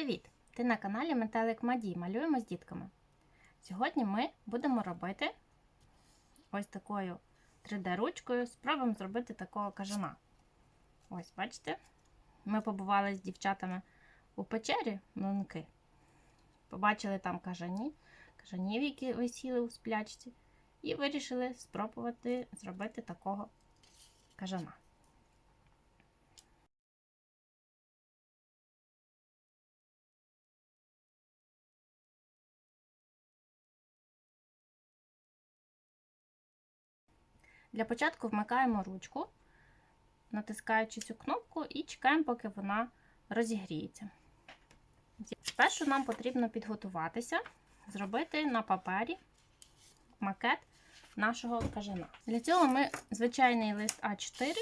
Привіт! Ти на каналі Метелик Мадій. Малюємо з дітками. Сьогодні ми будемо робити ось такою 3D-ручкою. Спробуємо зробити такого кажана. Ось, бачите? Ми побували з дівчатами у печері млинки. Побачили там кажані, кажанів, які висіли у сплячці, і вирішили спробувати зробити такого кажана. Для початку вмикаємо ручку, натискаючи цю кнопку, і чекаємо, поки вона розігріється. Спершу нам потрібно підготуватися, зробити на папері макет нашого кажана. Для цього ми звичайний лист А4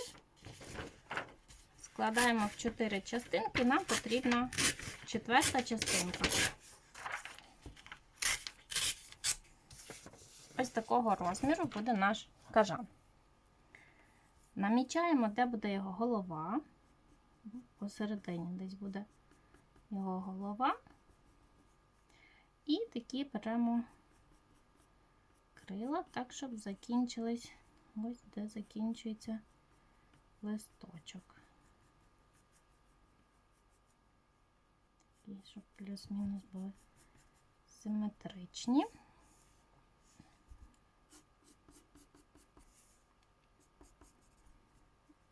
складаємо в 4 частинки, нам потрібна четверта частинка. Ось такого розміру буде наш кажан. Намічаємо, де буде його голова. Посередині десь буде його голова. І такі беремо крила, так, щоб закінчились ось де закінчується листочок. Такі, щоб плюс-мінус були симетричні.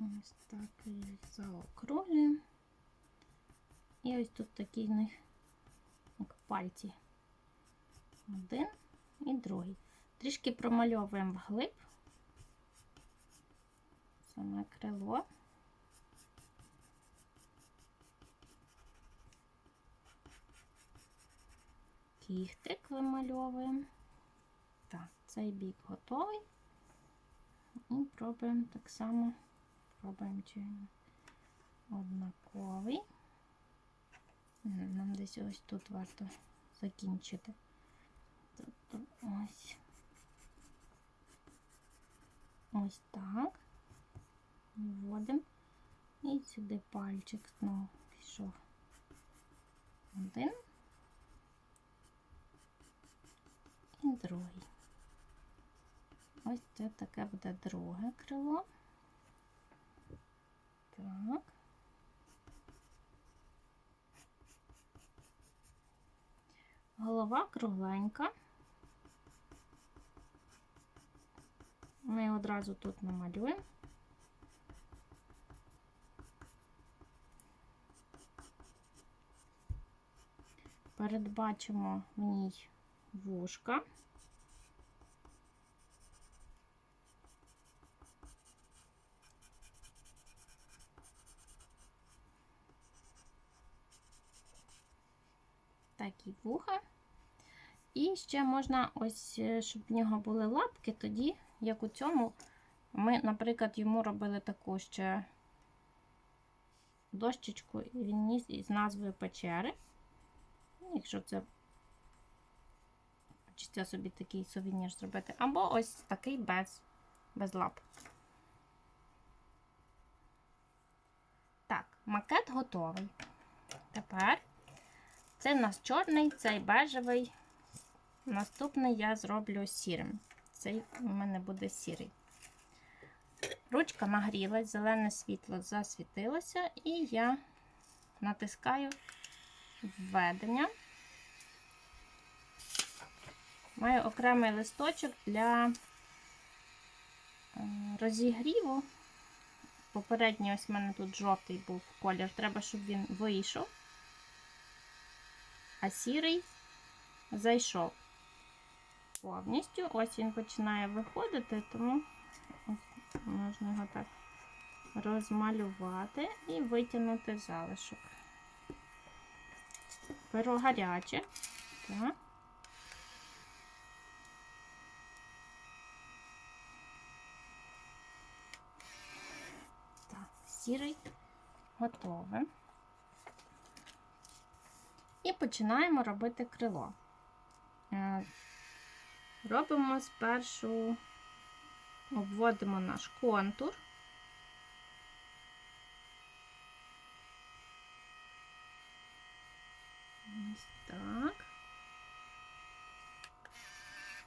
Ось так заокруглюємо. І ось тут такі в них як пальці. Один і другий. Трішки промальовуємо вглиб саме крило. Кіхтик вимальовуємо. Так, цей бік готовий. І пробуємо так само. Пробуємо, чи він однаковий. Нам десь ось тут варто закінчити. Тобто ось ось так. Вводимо. І сюди пальчик знову пішов. Один і другий. Ось це таке буде друге крило. Так. Голова кругленька. Ми одразу тут намалюємо. Передбачимо в ній вушка. Такі вуха. І ще можна, ось, е, щоб в нього були лапки, тоді, як у цьому, ми, наприклад, йому робили таку ще дощечку, і він ніс із назвою печери. Якщо це хочеться собі такий сувенір зробити, або ось такий без, без лап. Так, макет готовий. Тепер це в нас чорний, цей бежевий. Наступний я зроблю сірим. Цей у мене буде сірий. Ручка нагрілась, зелене світло засвітилося, і я натискаю введення. Маю окремий листочок для е, розігріву. Попередній ось в мене тут жовтий був колір. Треба, щоб він вийшов а сірий зайшов повністю. Ось він починає виходити, тому можна його так розмалювати і витягнути залишок. Перо гаряче. Так. Сірий готовий. І починаємо робити крило. Е, робимо спершу, обводимо наш контур. Так.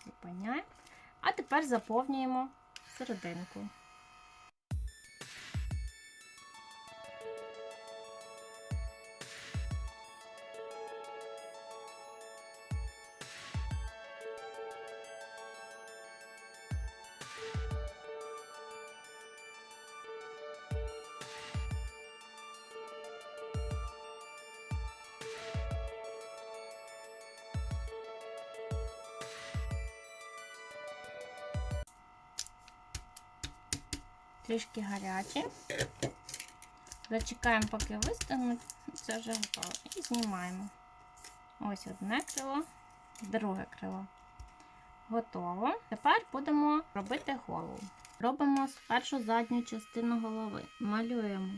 Зупиняємо. А тепер заповнюємо серединку. Трішки гарячі. Зачекаємо, поки вистигнуть. Це вже готово. І знімаємо. Ось одне крило, друге крило. Готово. Тепер будемо робити голову. Робимо спершу задню частину голови. Малюємо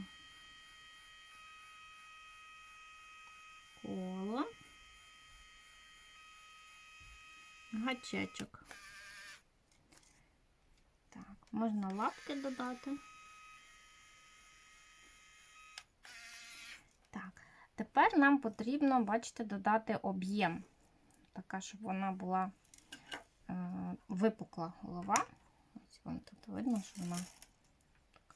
коло, гачечок. Можна лапки додати. Так, тепер нам потрібно, бачите, додати об'єм. Така, щоб вона була е, випукла голова. Ось вам тут видно, що вона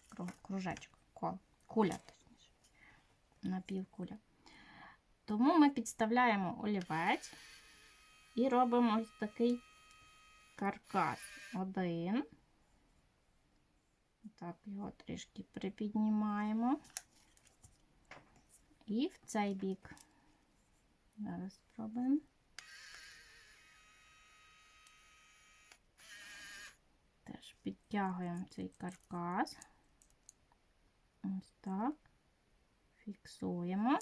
така кружечок, кол, куля, точніше, напівкуля. Тому ми підставляємо олівець і робимо ось такий каркас. Один. Так, його трішки припіднімаємо. І в цей бік. Зараз спробуємо. Теж підтягуємо цей каркас. Ось так. Фіксуємо.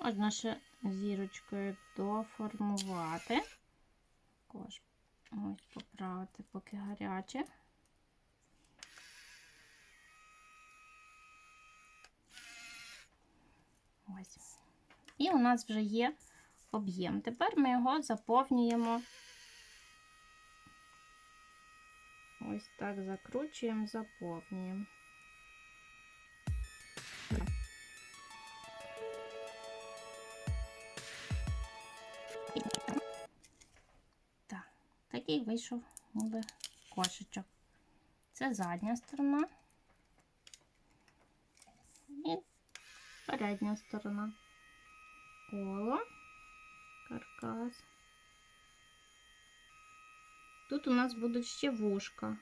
Можна ще зірочкою доформувати. Також ось поправити, поки гаряче. Ось. І у нас вже є об'єм. Тепер ми його заповнюємо. Ось так закручуємо, заповнюємо. Так, такий вийшов ніби кошечок. Це задня сторона. І передня сторона. Коло, каркас. Тут у нас будуть ще вушка.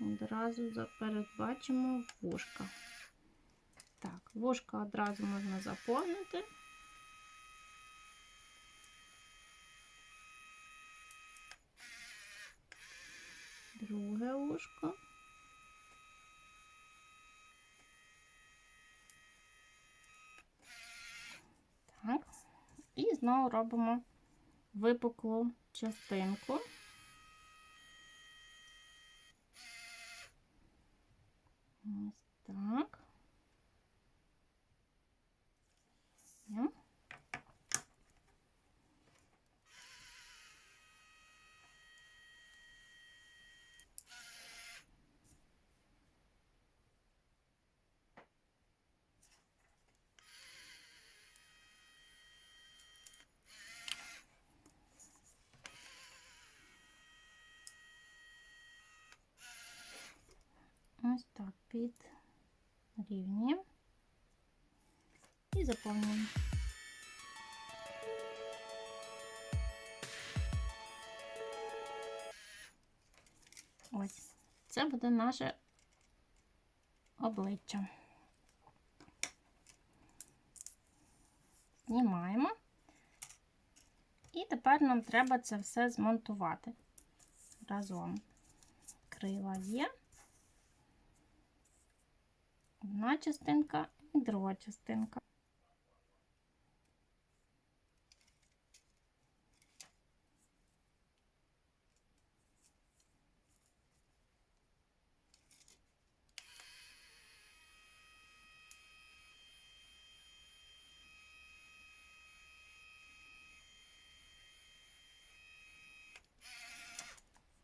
Одразу передбачимо вушка. Так, вушка одразу можна заповнити. Друге вушко. Так. І знову робимо випуклу частинку. Ось так. Є. Ось так під рівні і заповнюємо. Ось, це буде наше обличчя. Знімаємо. І тепер нам треба це все змонтувати разом. Крила є. Одна частинка і друга частинка.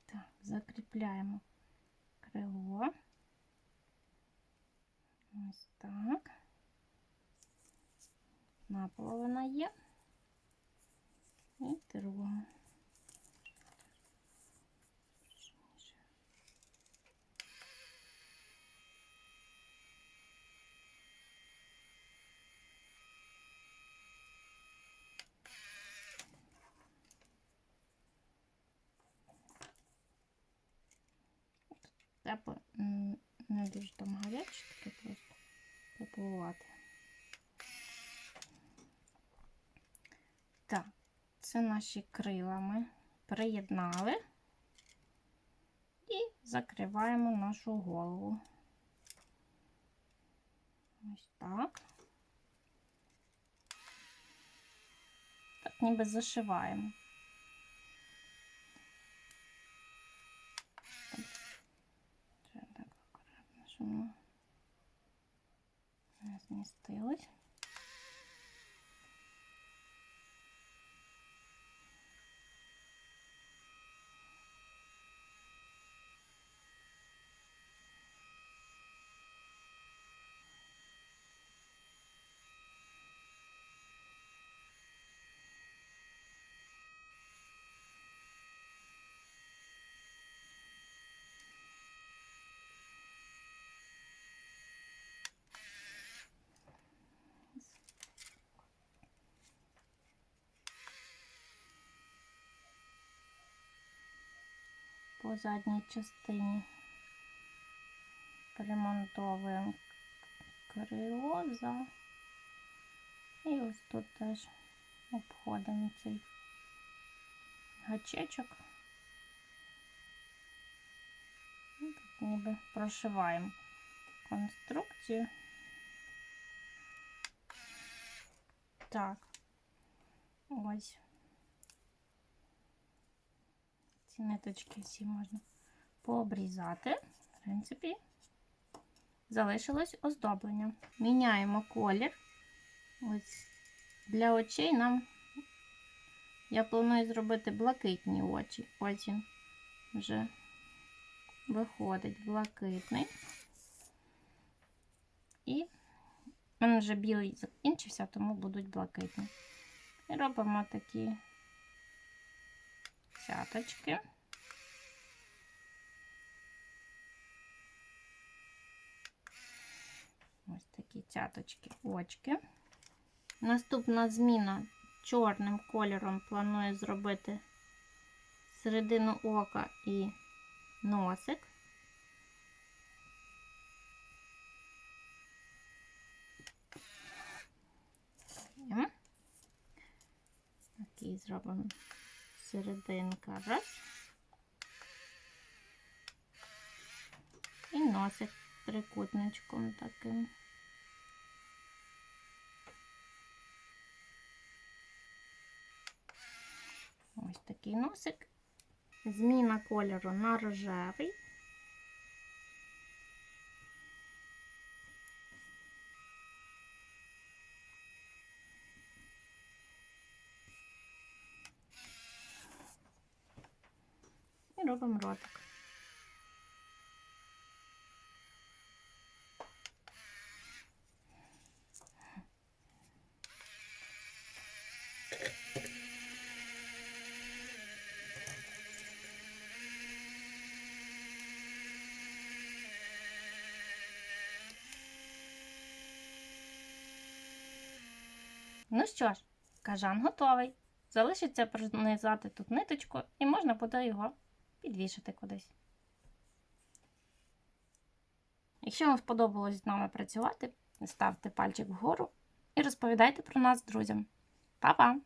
Так, закріпляємо крило. Ось так. Одна половина є. І друга. Тепло, не дуже там гаряче, таке просто теплувати. Так, це наші крила ми приєднали і закриваємо нашу голову. Ось так. Так, ніби зашиваємо. Треба так акуратно, щоб воно по задній частині примонтовуємо крило за і ось тут теж обходимо цей гачечок. Ну, Тут ніби прошиваємо конструкцію. Так, ось. Ниточки всі можна пообрізати. В принципі, залишилось оздоблення. Міняємо колір. Ось для очей нам я планую зробити блакитні очі. Ось він вже виходить блакитний. І в мене вже білий закінчився, тому будуть блакитні. І робимо такі цяточки. Ось такі цяточки, очки. Наступна зміна чорним кольором планую зробити середину ока і носик. Такий зробимо серединка раз. І носик трикутничком таким. Ось такий носик. Зміна кольору на рожевий. Робимо ротик. Ну що ж, кажан готовий. Залишиться пронизати тут ниточку і можна буде його підвішати кудись. Якщо вам сподобалось з нами працювати, ставте пальчик вгору і розповідайте про нас друзям. Па-па!